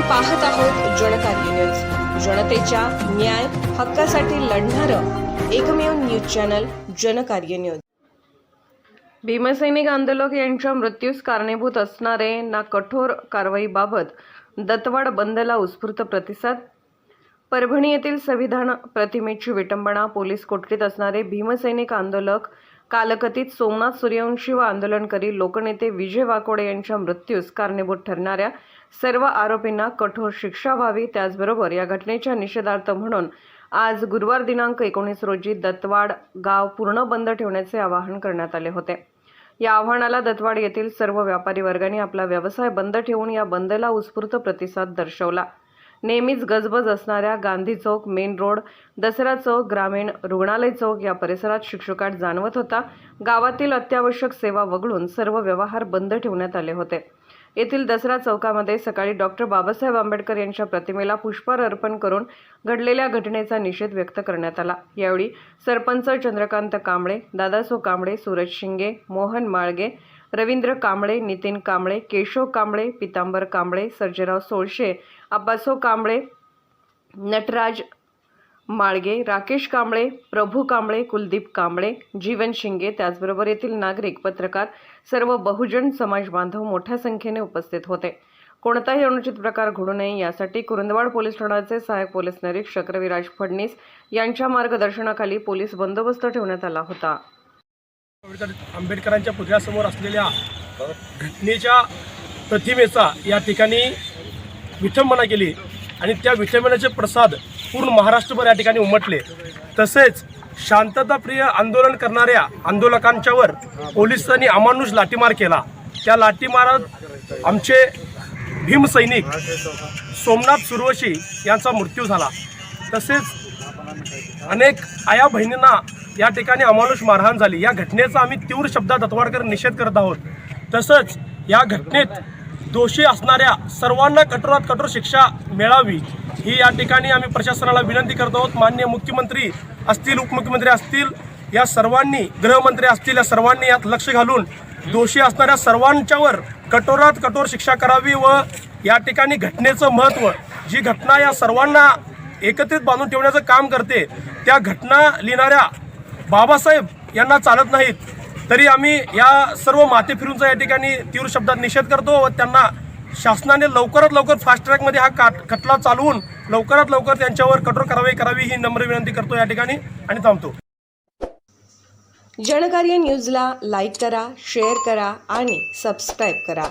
पाहत आहोत जनकार्य न्यूज जनतेच्या न्याय हक्कासाठी लढणारं एकमेव न्यूज चॅनल जनकार्य न्यूज भीमसैनिक आंदोलक यांच्या मृत्यूस कारणीभूत असणारे ना कठोर कारवाईबाबत दत्तवाड बंदला उत्स्फूर्त प्रतिसाद. परभणी येथील संविधान प्रतिमेची विटंबना पोलीस कोठडीत असणारे भीमसैनिक आंदोलक कालकथित सोमनाथ सूर्यवंशी व आंदोलनकरी लोकनेते विजय वाकोडे यांच्या मृत्यूस कारणीभूत ठरणाऱ्या सर्व आरोपींना कठोर शिक्षा व्हावी त्याचबरोबर या घटनेच्या निषेधार्थ म्हणून आज गुरुवार दिनांक एकोणीस रोजी दत्तवाड गाव पूर्ण बंद ठेवण्याचे आवाहन करण्यात आले होते. या आव्हानाला दत्तवाड येथील सर्व व्यापारी वर्गाने आपला व्यवसाय बंद ठेवून या बंदला उत्स्फूर्त प्रतिसाद दर्शवला. नेहमीच गजबज असणाऱ्या गांधी चौक मेन रोड दसरा चौक ग्रामीण रुग्णालय चौक या परिसरात शुकशुकाट जाणवत होता. गावातील अत्यावश्यक सेवा वगळून सर्व व्यवहार बंद ठेवण्यात आले होते. येथील दसरा चौकामध्ये सकाळी डॉक्टर बाबासाहेब आंबेडकर यांच्या प्रतिमेला पुष्पहार अर्पण करून घडलेल्या घटनेचा निषेध व्यक्त करण्यात आला. यावेळी सरपंच चंद्रकांत कांबळे दादासो कांबळे सूरज शिंगे मोहन माळगे रवींद्र कांबळे नितीन कांबळे केशव कांबळे पितांबर कांबळे सर्जेराव सोळशे अब्बासो कांबळे नटराज माळगे राकेश कांबळे प्रभू कांबळे कुलदीप कांबळे जीवन शिंगे त्याचबरोबर येथील नागरिक पत्रकार सर्व बहुजन समाज बांधव मोठ्या संख्येने उपस्थित होते. कोणताही अनुचित प्रकार घडू नये यासाठी कुरुंदवाड पोलीस ठाण्याचे सहाय्यक पोलीस निरीक्षक रविराज फडणीस यांच्या मार्गदर्शनाखाली पोलीस बंदोबस्त ठेवण्यात आला होता. आंबेडकरांच्या पुतळ्यासमोर असलेल्या घटनेच्या प्रतिमेचा या ठिकाणी विठंबना केली. आणि त्या विठंबनाचे प्रसाद पूर्ण महाराष्ट्रभर या ठिकाणी उमटले. तसेच शांतताप्रिय आंदोलन करणाऱ्या आंदोलकांच्यावर पोलिसांनी अमानुष लाठीमार केला. त्या लाठीमारात आमचे भीमसैनिक सोमनाथ सुरवशी यांचा मृत्यू झाला. तसेच अनेक आया बहिणींना या ठिकाणी अमानुष मारहाण झाली. या घटनेचा आम्ही तीव्र शब्दात दत्तवाडकर निषेध करत आहोत. तसंच या घटनेत दोषी असणाऱ्या सर्वांना कठोरात कठोर शिक्षा मिळावी ही या ठिकाणी आम्ही प्रशासनाला विनंती करत आहोत. माननीय मुख्यमंत्री असतील उपमुख्यमंत्री असतील या सर्वांनी गृहमंत्री असतील या सर्वांनी यात लक्ष घालून दोषी असणाऱ्या सर्वांच्यावर कठोरात कठोर शिक्षा करावी व या ठिकाणी घटनेचं महत्त्व जी घटना या सर्वांना एकत्रित बांधून ठेवण्याचं काम करते त्या घटना लिहिणाऱ्या बाबासाहेब यांना चालत नाहीत तरी आम्ही या सर्व माते फिरूंचा या ठिकाणी तीव्र शब्दात निषेध करतो व त्यांना शासनाने लवकरात लवकर फास्ट ट्रॅकमध्ये हा काट खटला चालवून लवकरात लवकर त्यांच्यावर कठोर कारवाई करावी ही नम्र विनंती करतो या ठिकाणी आणि थांबतो. जनकार्य न्यूजला लाईक करा शेअर करा आणि सबस्क्राईब करा.